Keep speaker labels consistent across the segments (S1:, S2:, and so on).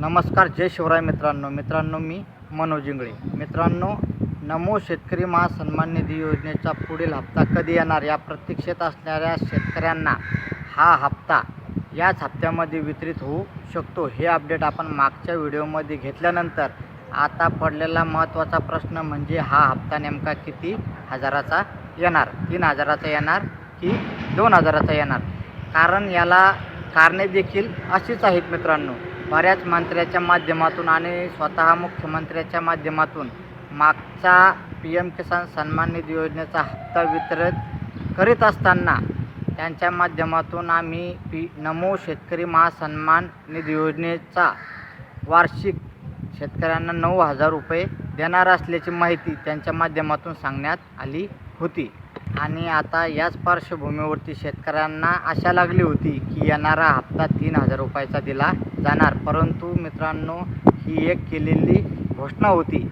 S1: नमस्कार जय शिवराय मित्रांनो. मित्रांनो मी मनोज इंगळे. मित्रांनो नमो शेतकरी महासन्मान निधी योजनेचा पुढील हप्ता कधी येणार? या प्रतीक्षेत असणाऱ्या शेतकऱ्यांना हा हप्ता याच हप्त्यामध्ये वितरित होऊ शकतो. हे अपडेट आपण मागच्या व्हिडिओमध्ये घेतल्यानंतर आता पडलेला महत्त्वाचा प्रश्न म्हणजे हा हप्ता नेमका किती हजाराचा येणार? तीन हजाराचा येणार की दोन हजाराचा येणार? कारण याला कारणे देखील अशीच आहेत मित्रांनो. बऱ्याच मंत्र्याच्या माध्यमातून आणि स्वतः मुख्यमंत्र्याच्या माध्यमातून मागचा पी एम किसान सन्मान निधी योजनेचा हप्ता वितरित करीत असताना त्यांच्या माध्यमातून आम्ही पी नमो शेतकरी महासन्मान निधी योजनेचा वार्षिक शेतकऱ्यांना नऊ हजार रुपये देणार असल्याची माहिती त्यांच्या माध्यमातून सांगण्यात आली होती. आणि आता याच पार्श्वभूमीवरती शेतकऱ्यांना आशा लागली होती की येणारा हप्ता तीन हजार रुपयाचा दिला जाणार. परंतु मित्रांनो ही एक केलेली घोषणा होती.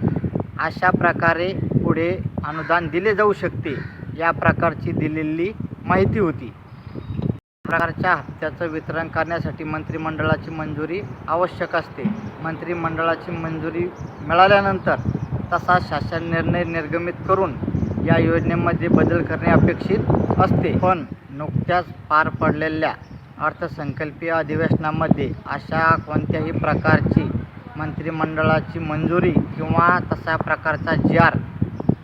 S1: अशा प्रकारे पुढे अनुदान दिले जाऊ शकते या प्रकारची दिलेली माहिती होती. प्रकारच्या हप्त्याचं वितरण करण्यासाठी मंत्रिमंडळाची मंजुरी आवश्यक असते. मंत्रिमंडळाची मंजुरी मिळाल्यानंतर तसा शासन निर्णय निर्गमित करून या योजनेमध्ये बदल करणे अपेक्षित असते. पण नुकत्याच पार पडलेल्या अर्थसंकल्पीय अधिवेशनामध्ये अशा कोणत्याही प्रकारची मंत्रिमंडळाची मंजुरी किंवा तशा प्रकारचा जी आर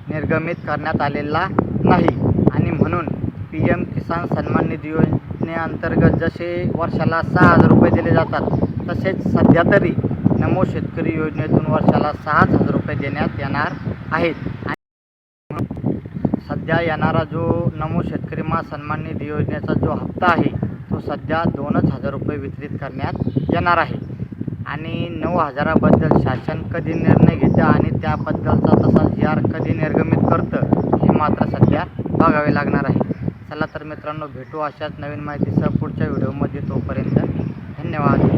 S1: निर्गमित करण्यात आलेला नाही. आणि म्हणून पी एम किसान सन्मान निधी योजनेअंतर्गत जसे वर्षाला सहा हजार रुपये दिले जातात तसेच सध्या तरी नमो शेतकरी योजनेतून वर्षाला सहाच हजार रुपये देण्यात येणार आहेत. सध्या येणारा जो नमो शेतकरी मा सन्मान निधी योजनेचा जो हप्ता आहे तो सध्या दोनच हजार रुपये वितरित करण्यात येणार आहे. आणि नऊ हजाराबद्दल शासन कधी निर्णय घेतं आणि त्याबद्दलचा तसा जी आर कधी निर्गमित करतं हे मात्र सध्या बघावे लागणार आहे. चला तर मित्रांनो भेटू अशाच नवीन माहितीसह पुढच्या व्हिडिओमध्ये. तोपर्यंत धन्यवाद.